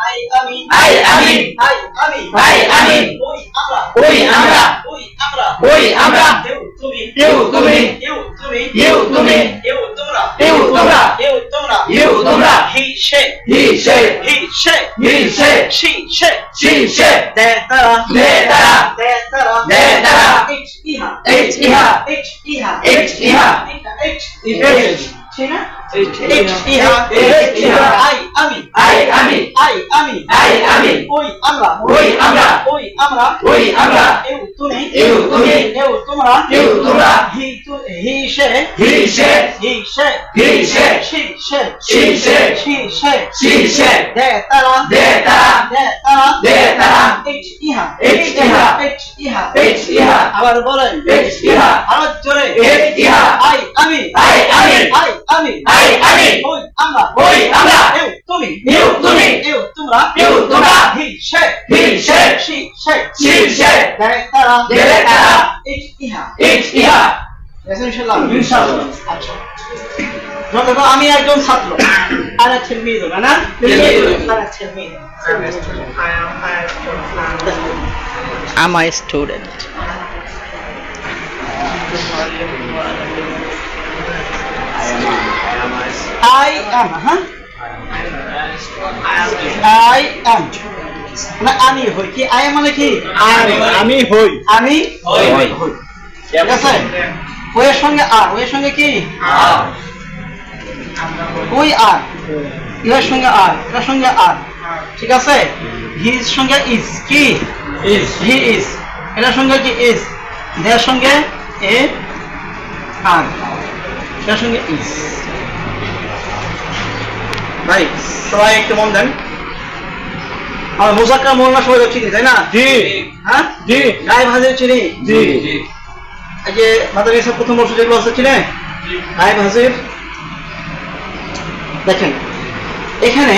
I আমি I আমি ওই আমরা। ওই আমরা। কেউ তুমি। কেউ তুমি। কেউ তুমি কেউ তুমি কেউ তোমরা। কেউ তোমরা। হি সে। হি সে। হি সে। হি সে। শি সে। শি সে। দে তারা। দে তারা। দে তারা। দে তারা। এইচ ইহা। এইচ ইহা। এইচ ইহা। এইচ ইহা। এইচ এইচ ঠিক না। আমি আমি আমি আমি ওই আমরা ওই আমরা ওই আমরা ওই আমরা এও তুমি এও তুমি এও তোমরা এও তোমরা হি তু হি সে হি সে হি সে হি সে শি সে শি সে শি সে শি সে দে তারা দে তারা দে তারা দে তারা এইচ ইহা এইচ ইহা এইচ ইহা এইচ ইহা আবার বলেন এইচ ইহা। আরও জোরে এইচ ইহা। আই আমি আই আমি আই আমি আমরা ওই আমরা এও তুমি এও তুমি এও তোমরা এও তোমরা হি সে হি সে শি সে শি সে দে তারা দে তারা এইচ ইহা। এইচ ইহা। ইনশাআল্লাহ ইনশাআল্লাহ আচ্ছা। যত আমি একজন ছাত্র। আর আছেন মেয়ে না? আর আছেন মেয়ে I'm a student. I am. হ্যাঁ আই এম না আমি হই কি? আই মানে কি? আমি হই। আমি হই। ঠিক আছে? ওয়ের সঙ্গে আর ওয়ের সঙ্গে কি? ওই আর। ইহার সঙ্গে আর এটার সঙ্গে আর। ঠিক আছে? হির সঙ্গে ইজ কি? হি ইজ এটার সঙ্গে কি ইজ দের সঙ্গে এ আর। এটার সঙ্গে ইজ ভাই সবাই একটু মন দেন। আমার মোজাক্কা মোল্লা সবাই তো চিনি তাই না? জি। হ্যাঁ? জি। গায়ে ভাজে চিনি? জি এই যে মাদারিসা প্রথম বর্ষ যেগুলো আছে চিনে? গায়ে ভাজির দেখেন এখানে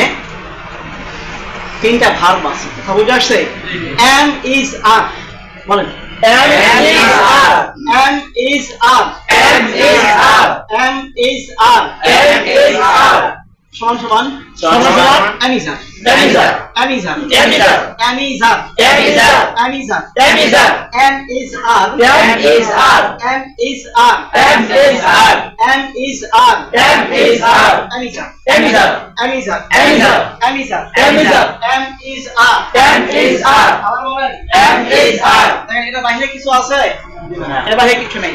তিনটা ভার্ব আছে। কথা বুঝে আসছে? এম ইজ আর বলেন। Am is are. Am is are Am is are. Am is are Am is are. সমান সমান সমান সমান। Am is are Amizar. Am is are Amizar. Am is are Amizar. Am is are Amizar. Am is are Am is are. Am is are Am is are. Am is are Am is are. Am is are Amizar. Am is are Amizar. Am is are Amizar. Am is are Am is are. আবার বলেন Am is are. দেখেন এটা বাইরে কিছু আছে এর বাইরে কিছু নেই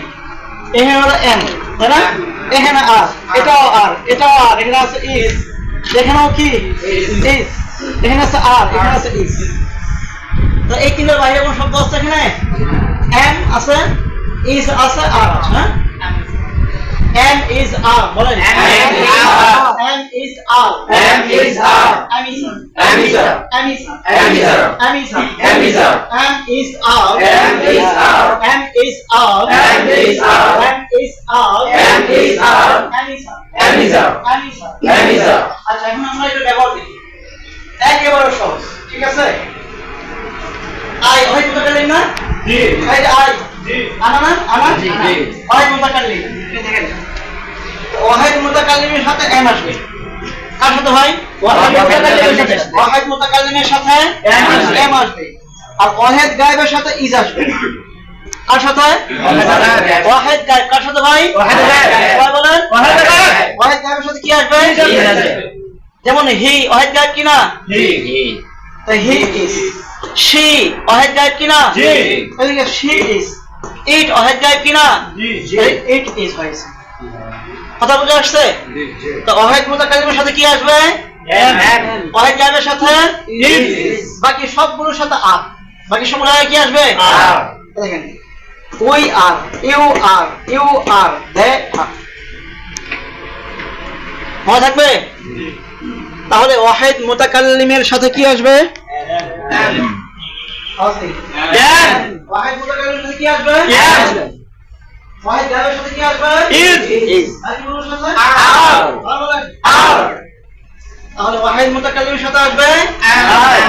এখানে হলো এম তাই না এখানে আর, এটাও আর এটাও আর, এখানে আছে ইজ এখানেও কি? ইজ এখানে আছে আর, এখানে আছে ইজ তো এই তিনের বাইরে কোন শব্দ আছে এখানে? এম আছে ইজ আছে, আর হ্যাঁ? এম ইজ আর বলেন Am is are. Am is are Am is are. Am is are Amizar. Am is are Amizar. Am is are Amizar. M is out. M is out. M is out. M is out. M is out. M is out. M is out. Amizar. M is out. Amizar. আচ্ছা এখন আমরা এটা ব্যবহার দেখি একেবারে সহজ ঠিক আছে আই ওই দুটো কালি না জি যে আই জি আনা না আনা জি, আনা। জি। ওয়াহিদ সাথে এম আসবে। কার সাথে ভাই? ওয়াহিদ মুতাকাল্লিমের সাথে। এম আসবে। এম আসবে। আর ওয়াহিদ গায়েবের সাথে ইজ আসবে। কার সাথে? ওয়াহিদ গায়েব। কার সাথে ভাই? ওয়াহিদ গায়েব। সবাই বলেন। ওয়াহিদ গায়েব। ওয়াহিদ গায়েবের সাথে কি আসবে? ইজ আসবে। যেমন হি ওয়াহিদ গায়েব কি না? জি তো হি ইজ। শি ওয়াহিদ গায়েব কি না? জি। এদিকে শি ইজ। ইট ওয়াহিদ গায়েব কি না? জি ইট ইজ হয়েছে। কথা বুঝে আসছে? তো ওয়াহিদ মুতাকাল্লিমের সাথে কি আসবে? এম ওয়াহিদ সাথে? বাকি সবগুলোর সাথে আর বাকি সবগুলো কি আসবে? দেখেন। We are you are you are they are মনে থাকবে? তাহলে ওয়াহিদ মুতাকাল্লিমের সাথে কি আসবে? ওয়াহিদ মুতাকাল্লিমের সাথে কি আসবে? Yes. ওয়াহিদ সাথে কি আসবে Is. ইজ আর। আর। তাহলে ওয়াহিদ মুতাকাল্লিমের সাথে আসবে? আর।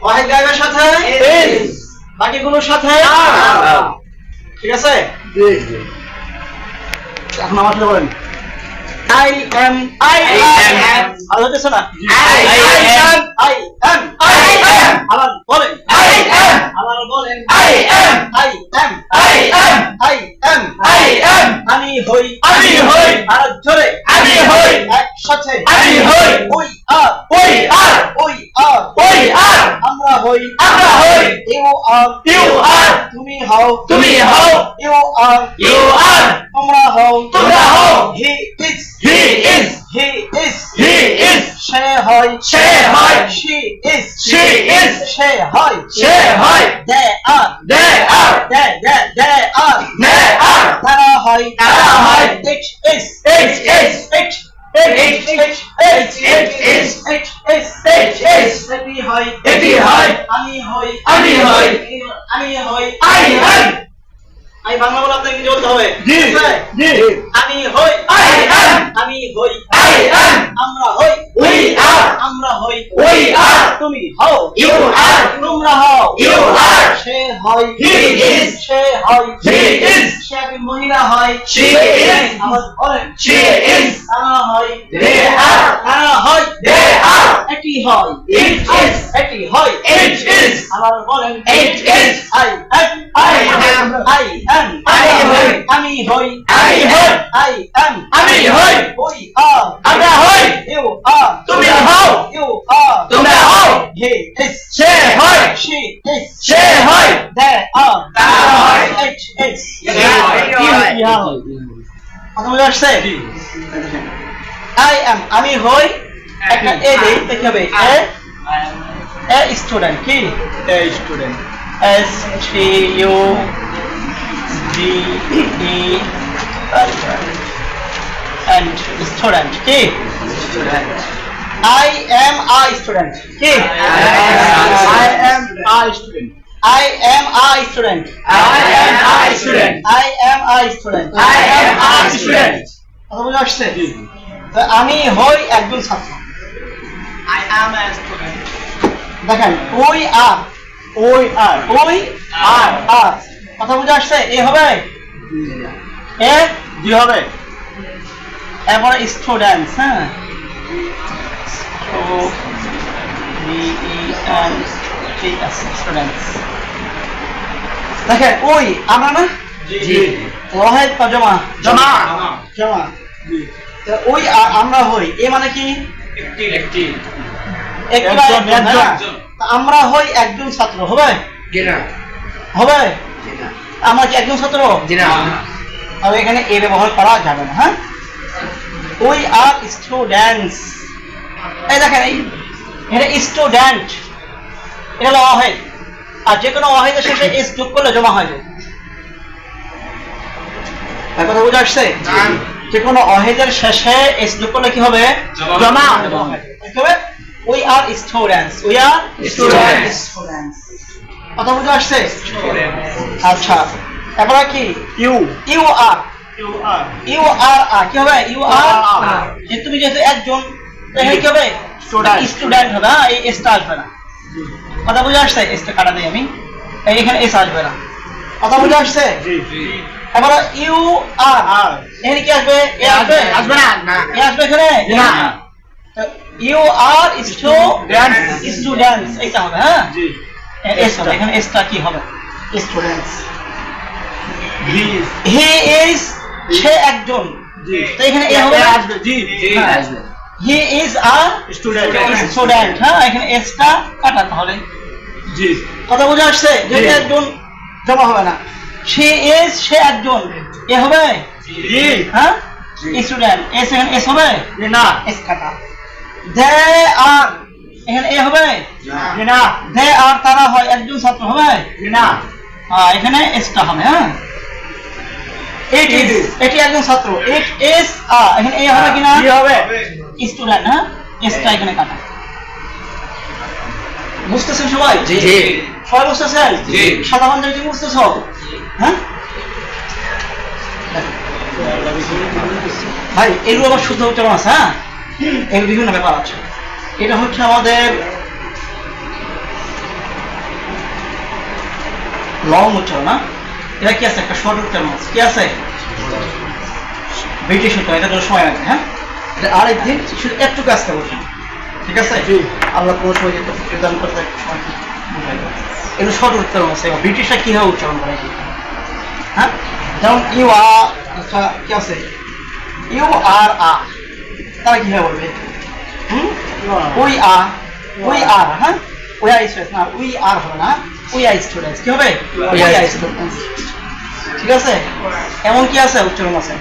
ওয়াহিদ গায়েবের সাথে? ইজ বাকিগুলোর সাথে? আর। ঠিক আছে? জি জি। এখন আমার সাথে বলেন। I am I am. আর হতেছে না I am. I am I am. আবার বলেন I am. আবার বলেন I am. I am I am. I am I am. আমি হই আমি হই। আর জোরে আমি হই। একসাথে আমি হই। We are We are. We are We are. আমরা হই আমরা হই। You are You are. তুমি হও তুমি হও। You are You are. তোমরা হও তোমরা হও। He is He is. He is He is. সে হয় সে হয়। She is She is. সে হয় সে হয়। দে আর They are. They they they R They are. তারা হয় তারা হয়। It is It is. It It is. It is. It is It is. এটি হয় এটি হয়। আমি am. আমরা হই We are. তুমি হও are. তোমরা হও. সে হয় is. মহিলা হয় She is. আমার বলেন She is. তারা হয় They are. তারা হয় They are. এটি হয় It is. এটি হয় It is. আমার বলেন It is. I am. I am I হই। আমি হই I হই। আই এম আমি হই। উই আর আমরা হই। ইউ আর তুমি হও। ইউ আর তোমরা হও। হি ইজ সে হয়। she is সে হয়। they are তারা হয়। it is এটি হয়। কি হয়? কথা বুঝে আসছে I am আমি হই একটা এ দেই দেখতে হবে এ এ স্টুডেন্ট কি a student S T U D E and student কি I am a student কি I am a student I am a student I am a student. I am a student I am a student. কথা বুঝে আসছে আমি হই একজন ছাত্র I am a student. দেখেন ওই আর ওই আর ওই আর আর কথা বুঝে আসছে? এ হবে? এ? জি হবে। এরপরে স্টুডেন্টস হ্যাঁ? দেখেন ওই আমরা না? জি। ওয়াহেদ বা জমা? জমা। জমা ওই আমরা হই। এ মানে কি। হ্যাঁ। তা আমরা হই একজন ছাত্র হবে? হবে? আমরা কি একজন ছাত্র জিনা তবে এখানে এ ব্যবহার করা যাবে না হ্যাঁ? ওই আর স্টুডেন্টস এই দেখেন এই এটা স্টুডেন্ট এটা হলো অহেদ আর যে কোনো অহেদের শেষে এস যোগ করলে জমা হয়ে যায়। তার কথা বুঝে আসছে? যে কোনো অহেদের শেষে এস যোগ করলে কি হবে? জমা। হবে? We are students we are students কথা বুঝে আসছে? আচ্ছা এবার কি? You. You are. You are. You are কি হবে? You are. যে তুমি যেহেতু একজন তাহলে কি হবে? স্টুডেন্ট হবে হ্যাঁ? এই এসটা আসবে না। কথা বুঝে আসছে? এসটা কাটা দেই আমি। এখানে এস আসবে না। কথা বুঝে আসছে? জি জি। এবার ইউ আর। আর। এখানে কি আসবে? এ আসবে? আসবে না। এ আসবে এখানে? না। ইউ আর স্টুডেন্টস স্টুডেন্টস এইটা হবে হ্যাঁ? জি। এখানে এসটা কি হবে স্টুডেন্টস হি হি ইজ সে একজন তো এখানে এ হবে আসবে জি জি। আসবে he is a student student হ্যাঁ এখানে এসটা কাটাতে হবে। জি কথা বুঝে আসছে? একজন জমা হবে না। সে ইজ সে একজন এ হবে? জি হ্যাঁ? স্টুডেন্ট এস এখানে এস হবে? না। এস কাটা। দে আর এখানে এ হবে? না। দে আর তারা হয় একজন ছাত্র হবে? না হ্যাঁ এখানে এসটা হবে হ্যাঁ? ইট ইজ এটি একজন ছাত্র। ইট ইজ আ এখানে এ হবে কিনা? কি হবে? স্টুডেন্ট হ্যাঁ? এসটা এখানে কাটা। বুঝতেছেন সবাই? জি সবাই বুঝতেছেন? জি। বুঝতেছ? হ্যাঁ? ভাই এগুলো আবার শুদ্ধ উচ্চারণ আছে হ্যাঁ? এর বিভিন্ন ব্যাপার আছে। এটা হচ্ছে আমাদের লং উচ্চারণ না? এটা কি আছে? একটা শর্ট উচ্চারণ আছে। কি আছে? ব্রিটিশ উচ্চারণ এটা তো সময় আছে হ্যাঁ? আরেকদিন শুধু একটু কাজটা বসুন ঠিক আছে? আল্লাহ কোনো সময় যেতে প্রদান করবে দেবে। এগুলো শর্ট উচ্চারণ আছে। ব্রিটিশরা কীভাবে উচ্চারণ করে হ্যাঁ? যেমন ইউ আর আচ্ছা কি আছে? ইউ আর আ তারা কীভাবে বলবে? উই আর উই আর হ্যাঁ উই আর স্টুডেন্টস না উই আর হবে না উই আর স্টুডেন্টস কি হবে উই আর স্টুডেন্টস ঠিক আছে এমন কি আছে উচ্চারণ আছে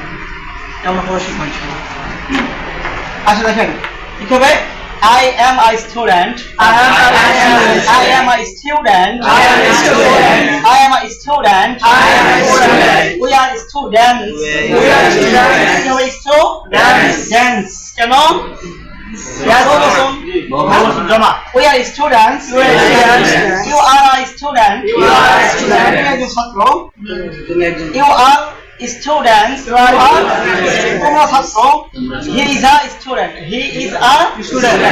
এমন কোনো শিখবেন আচ্ছা দেখেন কি হবে I am a student. I am a student. I am a student. I am a student. I am a student. We are students. We are students. কি হবে students? Dance. কেন? Yes, বলুন। বলুন, জমা We are students. We are students. You are a student. You are a student. তুমি একজন ছাত্র। You are students. You are তোমরা ছাত্র। He is a student. He is a student.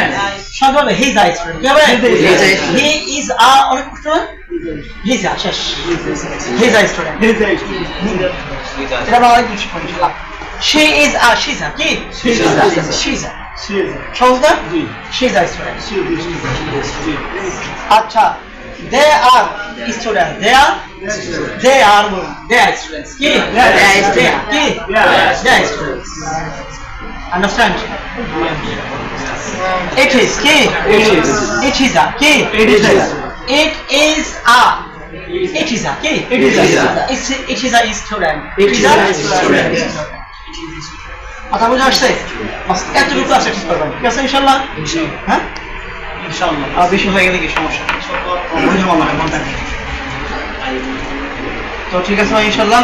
সব হবে he is a student. কি হবে? He is a student. He is a অনেক কষ্ট না? He is a শেষ। He is a student. এটা আমরা অনেক কিছু শিখবো ইনশাআল্লাহ। She is a she is a কি? She is a. She is a সহজ না? She is a student. আচ্ছা they are student they are they are they are students কি They are students. They are- কি Yeah. They are students understand it is কি It is. It is a কি It is a. It is a it is a কি It is a. It is a student It is a student. কথা বুঝে আসছে? এতটুকু আছে ঠিক করবেন। ঠিক আছে ইনশাল্লাহ? হ্যাঁ? ইনশাল্লাহ। আর বেশি হয়ে গেলে কি সমস্যা? বুঝে মামা মনটা তো ঠিক আছে ভাই ইনশাল্লাহ।